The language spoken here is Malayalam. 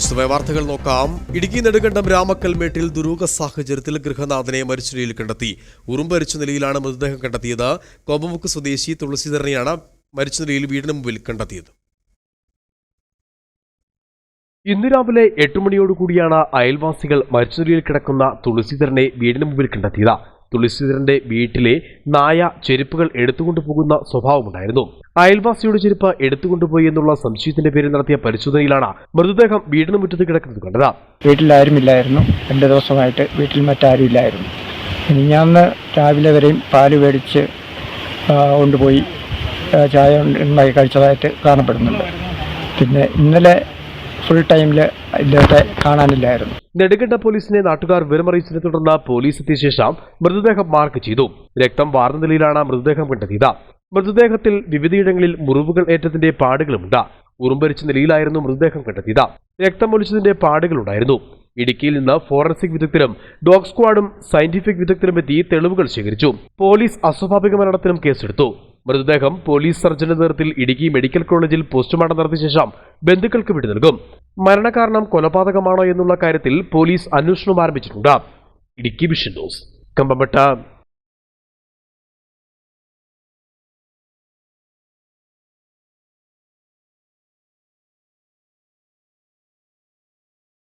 വിശദമായ വാർത്തകൾ നോക്കാം. ഇടുക്കി നെടുങ്കണ്ടം രാമക്കൽമേട്ടിൽ ദുരൂഹ സാഹചര്യത്തിൽ ഗൃഹനാഥനെ മരിച്ച നിലയിൽ കണ്ടെത്തി ഉറുമ്പരിച്ച നിലയിലാണ് മൃതദേഹം കണ്ടെത്തിയത്. കോമ്പമുക്ക് സ്വദേശി തുളസീധരനെയാണ് മരിച്ച നിലയിൽ വീടിന് മുമ്പിൽ കണ്ടെത്തിയത്. ഇന്ന് രാവിലെ എട്ട് മണിയോടുകൂടിയാണ് അയൽവാസികൾ മരിച്ച നിലയിൽ കിടക്കുന്ന തുളസീധരനെ വീടിന് മുമ്പിൽ കണ്ടെത്തിയത്. തുളസീധരന്റെ വീട്ടിലെ നായ ചെരുപ്പുകൾ എടുത്തുകൊണ്ടു പോകുന്ന സ്വഭാവമുണ്ടായിരുന്നു. അയൽവാസിയുടെ ചെരുപ്പ് എടുത്തുകൊണ്ടുപോയി എന്നുള്ള സംശയത്തിന്റെ പേരിൽ നടത്തിയ പരിശോധനയിലാണ് മൃതദേഹം വീടിന് മുറ്റത്ത് കിടക്കുന്നത് കണ്ടത്. വീട്ടിലാരുമില്ലായിരുന്നു. രണ്ടു ദിവസമായിട്ട് വീട്ടിൽ മറ്റാരും ഇല്ലായിരുന്നു ഞാൻ രാവിലെ വരെയും പാൽ മേടിച്ച് കൊണ്ടുപോയി ചായ ഉണ്ടാക്കി കഴിച്ചതായിട്ട് കാണപ്പെടുന്നുണ്ട്. പിന്നെ ഇന്നലെ ഫുൾ ടൈമിൽ ഇദ്ദേഹത്തെ കാണാനില്ലായിരുന്നു. നെടുകണ്ട പോലീസിനെ നാട്ടുകാർ വിലമറിയിച്ചതിനെ തുടർന്ന് പോലീസ് എത്തിയ ശേഷം മൃതദേഹം മാർക്ക് ചെയ്തു. രക്തം വാർന്ന നിലയിലാണ് മൃതദേഹം കണ്ടെത്തിയത്. മൃതദേഹത്തിൽ വിവിധയിടങ്ങളിൽ മുറിവുകൾ ഏറ്റതിന്റെ പാടുകളുമുണ്ട്. ഉറുമ്പരിച്ച നിലയിലായിരുന്നു മൃതദേഹം കണ്ടെത്തിയത്. രക്തമൊലിച്ചതിന്റെ പാടുകളുണ്ടായിരുന്നു. ഇടുക്കിയിൽ നിന്ന് ഫോറൻസിക് വിദഗ്ധരും ഡോഗ് സ്ക്വാഡും സയന്റിഫിക് വിദഗ്ധരും എത്തി തെളിവുകൾ ശേഖരിച്ചു. പോലീസ് അസ്വാഭാവിക മരണത്തിനും കേസെടുത്തു. മൃതദേഹം പോലീസ് സർജന്റെ നേതൃത്വത്തിൽ ഇടുക്കി മെഡിക്കൽ കോളേജിൽ പോസ്റ്റ്മോർട്ടം നടത്തിയ ശേഷം ബന്ധുക്കൾക്ക് വിട്ടു നൽകും. മരണകാരണം കൊലപാതകമാണോ എന്നുള്ള കാര്യത്തിൽ പോലീസ് അന്വേഷണം ആരംഭിച്ചിട്ടുണ്ട്. Idukki vision news കമ്പമട്ട